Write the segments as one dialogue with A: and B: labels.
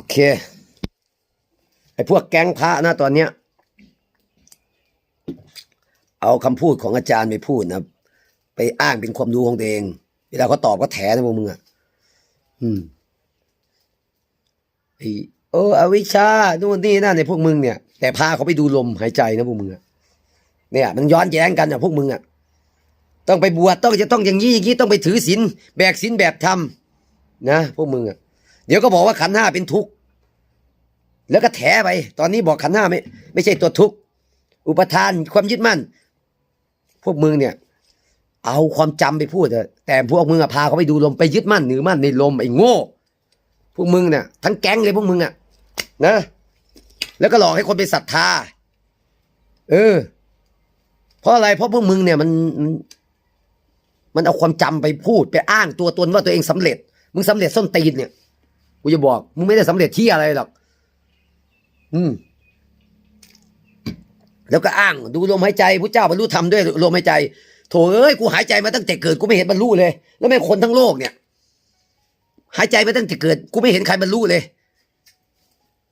A: โอเค ไอ้พวกแก๊งพระนะตอนเนี้ย เอาคำพูดของอาจารย์ไปพูดนะไปอ้างเป็นความรู้ของตัวเอง เวลาเขาตอบก็แถนะพวกมึงอะ อืมไอ้โอ้อวิชชานู่นนี่นั่นในพวกมึงเนี่ย แต่พาเขาไปดูลมหายใจนะพวกมึงอะเนี่ย มันย้อนแย้งกันอะพวกมึงอะต้องไปบวชต้องจะต้องอย่างนี้อย่างนี้ต้องไปถือศีลแบกศีลแบบธรรมนะพวกมึงอะ เดี๋ยวก็บอกว่าขันห้าเป็นทุกข์แล้วก็แถไป ตอนนี้บอกขันห้าไม่ไม่ใช่ตัวทุกข์อุปทานความยึดมั่น พวกมึงเนี่ย เอาความจำไปพูดเถอะแต่พวกมึงอะพาเขาไปดูลมไปยึดมั่นหรือมั่นในลมไอ้โง่ พวกมึงเนี่ยทั้งแก๊งเลยพวกมึงอะนะ แล้วก็หลอกให้คนไปศรัทธา เออ เพราะอะไรเพราะพวกมึงเนี่ยมันมันมันเอาความจำไปพูดไปอ้างตัวตนว่าตัวเองสำเร็จ มึงสำเร็จส้นตีนเนี่ย กูจะบอก มึงไม่ได้สำเร็จที่อะไรหรอก อืม แล้วก็อ้าง ดูลมหายใจพระเจ้าบรรลุธรรมด้วยลมหายใจ โถเอ้ย กูหายใจมาตั้งแต่เกิด กูไม่เห็นบรรลุเลย แล้วแม่คนทั้งโลกเนี่ย หายใจมาตั้งแต่เกิด กูไม่เห็นใครบรรลุเลย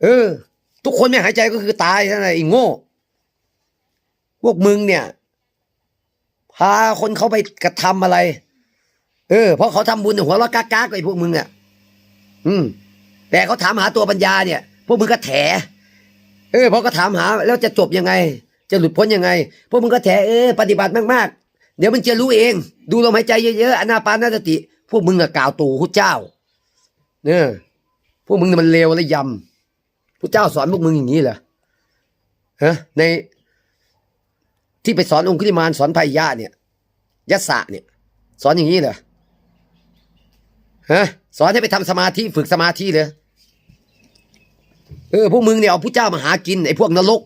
A: เออ ทุกคนไม่หายใจก็คือตายนั่นแหละไอ้โง่ พวกมึงเนี่ย พาคนเขาไปกระทำอะไร เออ เพราะเขาทำบุญหัวเราะกากๆกับไอ้พวกมึงอะ อืม แต่เขาถามหาตัวปัญญาเนี่ย พวกมึงก็แถ เออพอก็ถามหาแล้วจะจบยังไง จะหลุดพ้นยังไง พวกมึงก็แถเออปฏิบัติมากๆ เดี๋ยวมันจะรู้เอง ดูลมหายใจเยอะๆอนาปานสติ พวกมึงอะกล่าวตู่พระเจ้า เนี่ยพวกมึงมันเลวและยำพระเจ้าสอนพวกมึงอย่างนี้เหรอฮะในที่ไปสอนองคุลิมานสอนพายะเนี่ยยัสสะเนี่ย สอนอย่างนี้เหรอฮะ สอนให้ไปทำสมาธิฝึกสมาธิเลยเออพวกมึงเนี่ยเอาผู้เจ้ามาหากินไอ้พวกนรก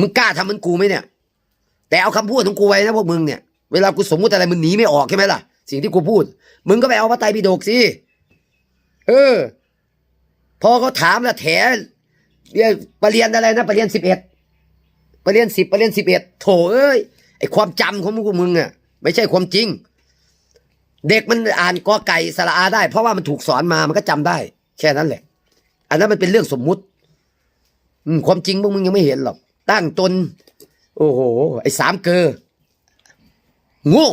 A: มึงกล้าทำเหมันกูไหมเนี่ย แต่เอาคำพูดของกูไว้นะพวกมึงเนี่ยเวลากูสมมติอะไรมึงหนีไม่ออกใช่ไหมล่ะ สิ่งที่กูพูด มึงก็ไปเอาพระไตรปิฎกสิเออ พอเขาถามแล้วแถเรียนปรริญญาอะไรนะปรริญญาสิบเอ็ดปรริญญาสิบปรริญญาสิบเอ็ดโถเอ้ยไอความจำของพวกมึงอะไม่ใช่ความจริง เด็กมันอ่านกอไก่สระอาได้ เพราะว่ามันถูกสอนมามันก็จำได้ แค่นั้นแหละ อันนั้นมันเป็นเรื่องสมมุติ อืมความจริงพวกมึงยังไม่เห็นหรอก ตั้งตน โอ้โห ไอ้สามเกอโง่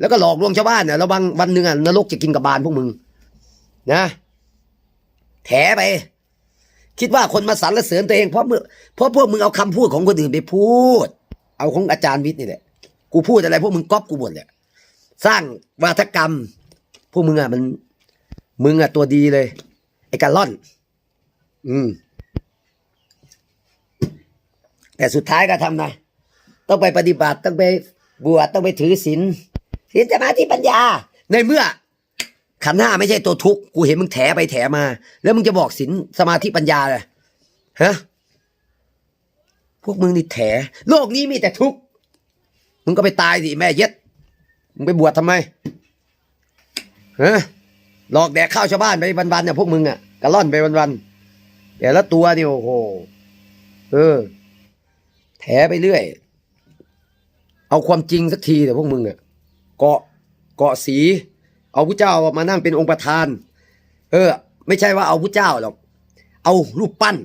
A: แล้วก็หลอกลวงชาวบ้านเนี่ยแล้วบางวันหนึ่งอะนรกจะกินกับบานพวกมึง นะแถไป คิดว่าคนมาสรรเสริญตัวเองเพราะเมื่อเพราะพวกมึงเอาคำพูดของคนอื่นไปพูด เอาของอาจารย์วิทย์นี่แหละกูพูดอะไรพวกมึงก๊อปกูหมดเลย สร้างวาทกรรม พวกมึงอะมัน มึงอะตัวดีเลย ไอ้การล่อน อืม แต่สุดท้ายก็ทำนะต้องไปปฏิบัติต้องไปบวชต้องไปถือศีลศีลสมาธิปัญญา ในเมื่อขันห้าไม่ใช่ตัวทุกข์กูเห็นมึงแถไปแถมา แล้วมึงจะบอกศีลสมาธิปัญญาเลยฮะพวกมึงนี่แถ โลกนี้มีแต่ทุกข์มึงก็ไปตายสิแม่เย็ด มึงไปบวชทำไมฮะหลอกแดกข้าวชาวบ้านไปวันๆเนี่ยพวกมึงอะกระล่อนไปวันๆแต่ละตัวนี่โอ้โหเออ แถไปเรื่อย เอาความจริงสักทีแต่พวกมึงอะเกาะเกาะสี เอาพระเจ้ามานั่งเป็นองค์ประธาน เออ ไม่ใช่ว่าเอาพระเจ้าหรอกเอารูปปั้น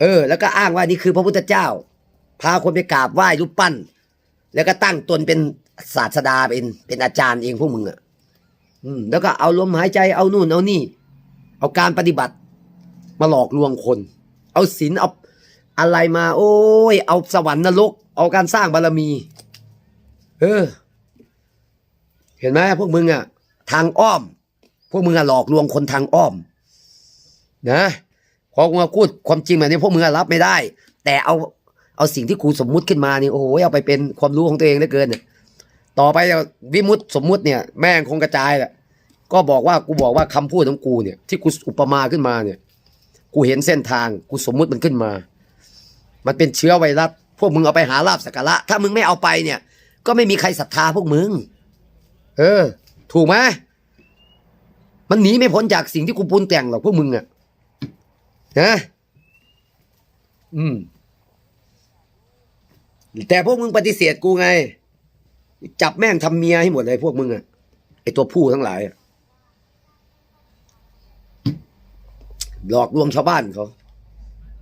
A: เออ แล้วก็อ้างว่านี่คือพระพุทธเจ้า พาคนไปกราบไหว้รูปปั้น แล้วก็ตั้งตนเป็น ศาสดาเป็นเป็นอาจารย์เองพวกมึงอะอืมแล้วก็เอาลมหายใจเอานู่นเอานี่ เอาการปฏิบัติ มาหลอกลวงคน เอาศีลเอาอะไรมา โอ้ย เอาสวรรค์นรกเอาการสร้างบารมี เออ เห็นไหมพวกมึงอะ ทางอ้อม พวกมึงอะหลอกลวงคนทางอ้อม นะพอกูมาพูดความจริงแบบนี้พวกมึงรับไม่ได้ แต่เอาเอาสิ่งที่กูสมมุติขึ้นมานี่โอ้โหเอาไปเป็นความรู้ของตัวเองเหลือเกินเนี่ย ต่อไปวิมุตสมมุติเนี่ยแม่งคงกระจายแหละก็บอกว่ากูบอกว่าคำพูดของกูเนี่ยที่กูอุปมาขึ้นมาเนี่ย กูเห็นเส้นทางกูสมมุติมันขึ้นมา มันเป็นเชื้อไวรัสพวกมึงเอาไปหาลาบสักการะถ้ามึงไม่เอาไปเนี่ย ก็ไม่มีใครศรัทธาพวกมึง เออ ถูกไหมมันหนีไม่พ้นจากสิ่งที่กูปรุนแต่งหรอกพวกมึงอะนะอืมแต่พวกมึงปฏิเสธกูไง จับแม่งทำเมียให้หมดเลยพวกมึงอะไอตัวผู้ทั้งหลายหลอกลวงชาวบ้านเขา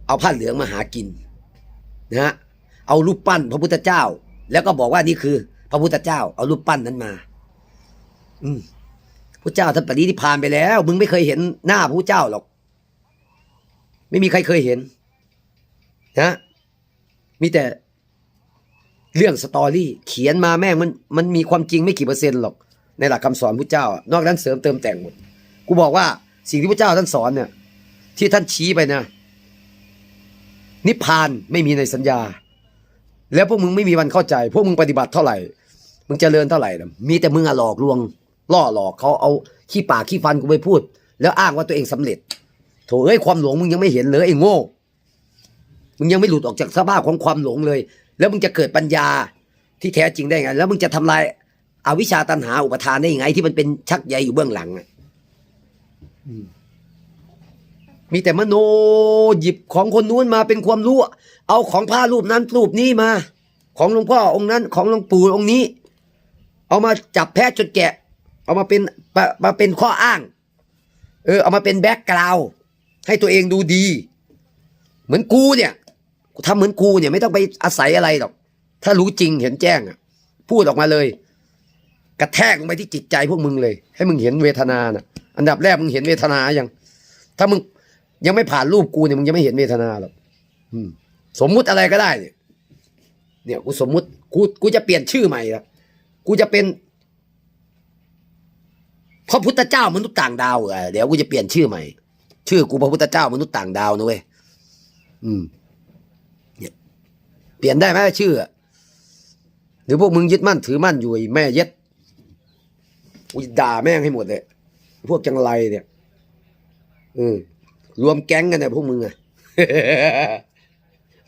A: เอาผ้าเหลืองมาหากินนะฮะเอารูปปั้นพระพุทธเจ้า แล้วก็บอกว่านี่คือ พระพุทธเจ้า เอารูปปั้นนั้นมา อืมพระเจ้าท่านปฏินิพานไปแล้ว มึงไม่เคยเห็นหน้าพระเจ้าหรอก ไม่มีใครเคยเห็นนะมีแต่ เรื่องสตอรี่เขียนมาแม่งมันมันมีความจริงไม่กี่เปอร์เซ็นต์หรอก ในหลักคำสอนพระเจ้า นอกนั้นเสริมเติมแต่งหมดกูบอกว่าสิ่งที่พระเจ้าท่านสอนเนี่ยที่ท่านชี้ไปนะนิพพานไม่มีในสัญญา แล้วพวกมึงไม่มีวันเข้าใจ พวกมึงปฏิบัติเท่าไหร่ มึงเจริญเท่าไหร่นะมีแต่มึงอะหลอกลวง ล่อหลอกเขาเอาขี้ปากขี้ฟันกูไปพูด แล้วอ้างว่าตัวเองสำเร็จโถเอ้ยความหลงมึงยังไม่เห็นเลยไอ้โง่ มึงยังไม่หลุดออกจากสภาพของความหลงเลย แล้วมึงจะเกิดปัญญาที่แท้จริงได้ไง แล้วมึงจะทำลายอาวิชชาตันหาอุปทานได้ยังไง ที่มันเป็นชักใยอยู่เบื้องหลังอะอืมมีแต่มโนหยิบของคนนู้นมาเป็นความรู้เอาของพระรูปนั้นรูปนี้มา ของหลวงพ่อองค์นั้น ของหลวงปู่องค์นี้ เอามาจับแพะจนแกะ เอามาเป็นมามาเป็นข้ออ้าง เออ เอามาเป็นแบ็กกราวด์ให้ตัวเองดูดี เหมือนกูเนี่ยกู ทำเหมือนกูเนี่ยไม่ต้องไปอาศัยอะไรหรอก ถ้ารู้จริงเห็นแจ้งอะพูดออกมาเลย กระแทกลงไปที่จิตใจพวกมึงเลย ให้มึงเห็นเวทนาน่ะ อันดับแรกมึงเห็นเวทนายังถ้ามึงยังไม่ผ่านรูปกูเนี่ยมึงยังไม่เห็นเวทนาหรอกสมมุติอะไรก็ได้ เนี่ย เนี่ยกูสมมุติกูกูจะเปลี่ยนชื่อใหม่ละกูจะเป็นพระพุทธเจ้ามนุษย์ต่างดาวเออเดี๋ยวกูจะเปลี่ยนชื่อใหม่ ชื่อกูพระพุทธเจ้ามนุษย์ต่างดาวนะเว้ยอืม เปลี่ยนได้ไหมชื่อหรือพวกมึงยึดมั่นถือมั่นอยู่ไอ้แม่เย็ดกูจะด่าแม่งให้หมดเลยพวกจังไรเนี่ยอืมรวมแก๊งกันเนี่ยพวกมึงอะ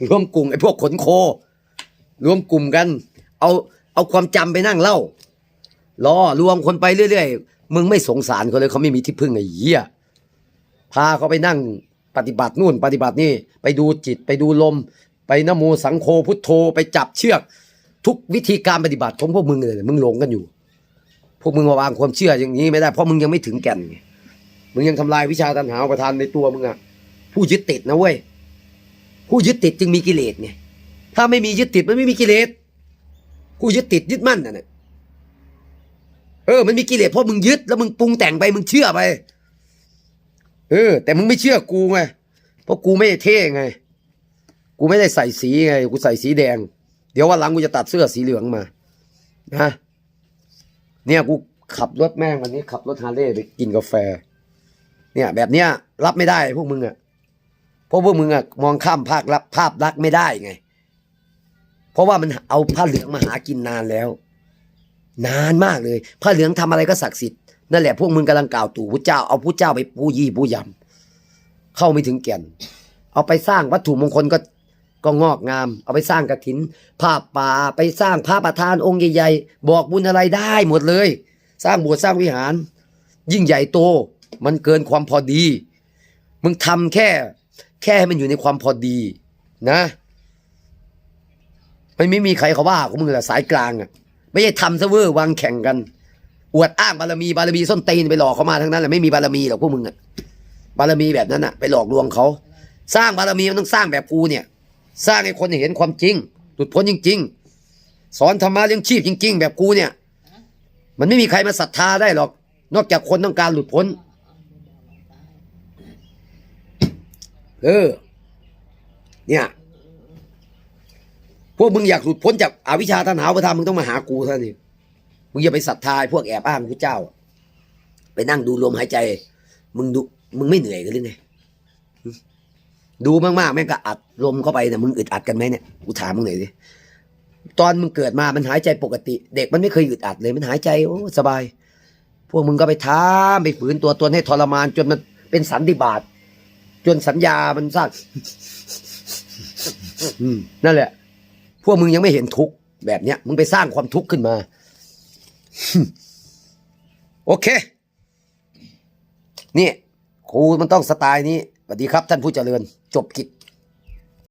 A: รวมกลุ่มไอ้พวกขนโค รวมกลุ่มกัน เอาเอาความจำไปนั่งเล่ารอรวมคนไปเรื่อยๆมึงไม่สงสารเขาเลยเขาไม่มีที่พึ่งไอ้เหี้ยพาเขาไปนั่งปฏิบัตินู่นปฏิบัตินี่ ไปดูจิตไปดูลม ไปนโมสังโฆพุทโธไปจับเชือก ทุกวิธีการปฏิบัติของพวกมึงเลยมึงหลงกันอยู่ พวกมึงมาวางความเชื่ออย่างนี้ไม่ได้เพราะมึงยังไม่ถึงแก่นไงมึงยังทำลายวิชาตัณหาประทานในตัวมึงอะผู้ยึดติดนะเว้ยผู้ยึดติดจึงมีกิเลสไงถ้าไม่มียึดติดมันไม่มีกิเลสผู้ยึดติดยึดมั่นน่ะนะเออ มันมีกิเลสเพราะมึงยึดแล้วมึงปรุงแต่งไปมึงเชื่อไป เออ แต่มึงไม่เชื่อกูไงเพราะกูไม่เท่ไง กูไม่ได้ใส่สีไง กูใส่สีแดง เดี๋ยววันหลังกูจะตัดเสื้อสีเหลืองมานะเนี่ยกูขับรถแม่งวันนี้ขับรถฮาร์เลย์ไปกินกาแฟ เนี่ยแบบเนี้ยรับไม่ได้พวกมึงอะเพราะพวกมึงอะมองข้ามภาคลับภาพลักไม่ได้ไง เพราะว่ามันเอาผ้าเหลืองมาหากินนานแล้ว นานมากเลยผ้าเหลืองทำอะไรก็ศักดิ์สิทธิ์นั่นแหละพวกมึงกำลังกล่าวตู่พระเจ้าเอาพระเจ้าไปปูยี่ปูยำเข้าไม่ถึงแก่น เอาไปสร้างวัตถุมงคลก็ ก็งอกงาม เอาไปสร้างกระถินผ้าป่าไปสร้างพระประธานองค์ใหญ่ๆ บอกบุญอะไรได้หมดเลย สร้างโบสถ์สร้างวิหาร ยิ่งใหญ่โต มันเกินความพอดี มึงทำแค่ แค่ให้มันอยู่ในความพอดี นะไม่ไม่มีใครเขาว่าของมึงแหละสายกลางอะไม่ใช่ทำซะเวอร์วางแข่งกัน อวดอ้างบารมีบารมีส้นตีนไปหลอกเขามาทั้งนั้นแหละไม่มีบารมีหรอกพวกมึงอะบารมีแบบนั้นอะ ไปหลอกลวงเขา สร้างบารมีมันต้องสร้างแบบกูเนี่ย สร้างให้คนเห็นความจริงหลุดพ้นจริง ๆ สอนธรรมะเลี้ยงชีพจริง ๆ แบบกูเนี่ย มันไม่มีใครมาศรัทธาได้หรอก นอกจากคนต้องการหลุดพ้น เออ เนี่ย พวกมึงอยากหลุดพ้นจากอาวิชชาตัณหาอุปทามึงต้องมาหากูท่านั้นเองมึงอย่าไปศรัทธาพวกแอบอ้างพระเจ้า ไปนั่งดูลมหายใจ มึงดูมึงไม่เหนื่อยกันหรือไง ดูมากๆแม่งก็อัดลมเข้าไปเนี่ยมึงอึดอัดกันไหมเนี่ยกูถามมึงหน่อยดิตอนมึงเกิดมามันหายใจปกติ เด็กมันไม่เคยอึดอัดเลยมันหายใจโอ้สบาย พวกมึงก็ไปท้าไปฝืนตัวตนให้ทรมาน จนมันเป็นสันติบาตจนสัญญามันสร้างนั่นแหละ พวกมึงยังไม่เห็นทุกข์แบบเนี้ย มึงไปสร้างความทุกข์ขึ้นมา โอเค นี่ครูมันต้องสไตล์นี้สวัสดีครับท่านผู้เจริญ จบกิจ